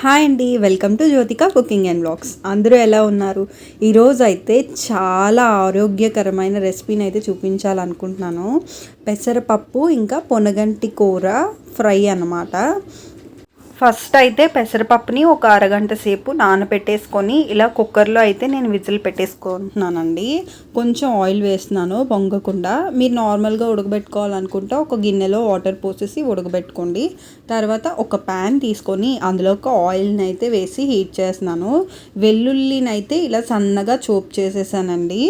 Hi అండి welcome to Jyothika cooking and blogs అందరూ ఎలా ఉన్నారు? ఈరోజు అయితే చాలా ఆరోగ్యకరమైన రెసిపీని అయితే చూపించాలనుకుంటున్నాను. పెసరపప్పు ఇంకా పొనగంటి కూర ఫ్రై అన్నమాట. ఫస్ట్ అయితే పెసరపప్పుని ఒక అరగంట సేపు నానబెట్టేసుకొని ఇలా కుక్కర్లో అయితే నేను విజిల్ పెట్టేసుకుంటున్నానండి. కొంచెం ఆయిల్ వేస్తున్నాను పొంగకుండా. మీరు నార్మల్గా ఉడకబెట్టుకోవాలనుకుంటే ఒక గిన్నెలో వాటర్ పోసేసి ఉడకబెట్టుకోండి. తర్వాత ఒక ప్యాన్ తీసుకొని అందులో ఒక ఆయిల్ని అయితే వేసి హీట్ చేస్తున్నాను. వెల్లుల్లిని అయితే ఇలా సన్నగా చోప్ చేసేసానండి.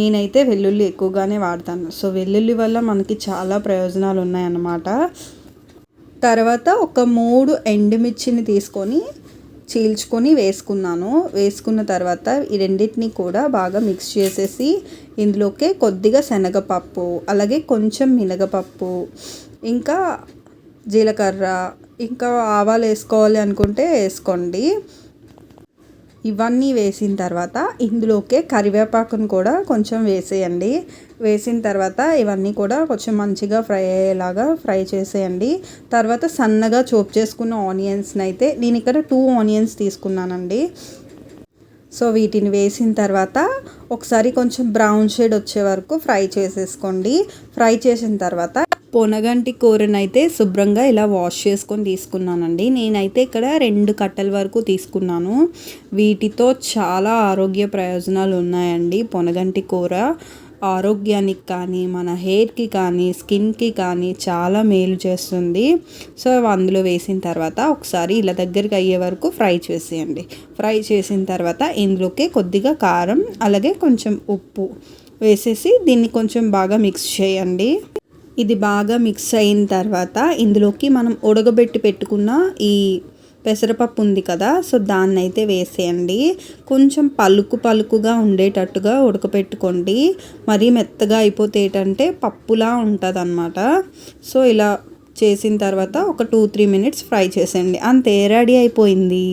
నేనైతే వెల్లుల్లి ఎక్కువగానే వాడతాను. సో వెల్లుల్లి వల్ల మనకి చాలా ప్రయోజనాలు ఉన్నాయన్నమాట తర్వాత ఒక మూడు ఎండుమిర్చిని తీసుకొని చీల్చుకొని వేసుకున్నాను. వేసుకున్న తర్వాత ఈ రెండింటిని కూడా బాగా మిక్స్ చేసేసి ఇందులోకే కొద్దిగా శనగపప్పు అలాగే కొంచెం మినగపప్పు ఇంకా జీలకర్ర ఇంకా ఆవాలు వేసుకోవాలి అనుకుంటే వేసుకోండి. ఇవన్నీ వేసిన తర్వాత ఇందులోకే కరివేపాకును కూడా కొంచెం వేసేయండి. వేసిన తర్వాత ఇవన్నీ కూడా కొంచెం మంచిగా ఫ్రై అయ్యేలాగా ఫ్రై చేసేయండి. తర్వాత సన్నగా చోప్ చేసుకున్న ఆనియన్స్ని అయితే నేను ఇక్కడ టూ ఆనియన్స్ తీసుకున్నానండి. సో వీటిని వేసిన తర్వాత ఒకసారి కొంచెం బ్రౌన్ షేడ్ వచ్చే వరకు ఫ్రై చేసేసుకోండి. ఫ్రై చేసిన తర్వాత పొనగంటి కూరనైతే శుభ్రంగా ఇలా వాష్ చేసుకొని తీసుకున్నానండి. నేనైతే ఇక్కడ రెండు కట్టల వరకు తీసుకున్నాను. వీటితో చాలా ఆరోగ్య ప్రయోజనాలు ఉన్నాయండి. పొనగంటి కూర ఆరోగ్యానికి కానీ మన హెయిర్కి కానీ స్కిన్కి కానీ చాలా మేలు చేస్తుంది. సో అందులో వేసిన తర్వాత ఒకసారి ఇలా దగ్గరికి అయ్యే వరకు ఫ్రై చేసేయండి. ఫ్రై చేసిన తర్వాత ఇందులోకి కొద్దిగా కారం అలాగే కొంచెం ఉప్పు వేసేసి దీన్ని కొంచెం బాగా మిక్స్ చేయండి. ఇది బాగా మిక్స్ అయిన తర్వాత ఇందులోకి మనం ఉడకబెట్టి పెట్టుకున్న ఈ పెసరపప్పు ఉంది కదా సో దాన్ని అయితే వేసేయండి. కొంచెం పలుకు పలుకుగా ఉండేటట్టుగా ఉడకపెట్టుకోండి. మరీ మెత్తగా అయిపోతే ఏంటంటే పప్పులా ఉంటుంది అనమాట సో ఇలా చేసిన తర్వాత ఒక టూ త్రీ మినిట్స్ ఫ్రై చేసేయండి. అంతే రెడీ అయిపోయింది.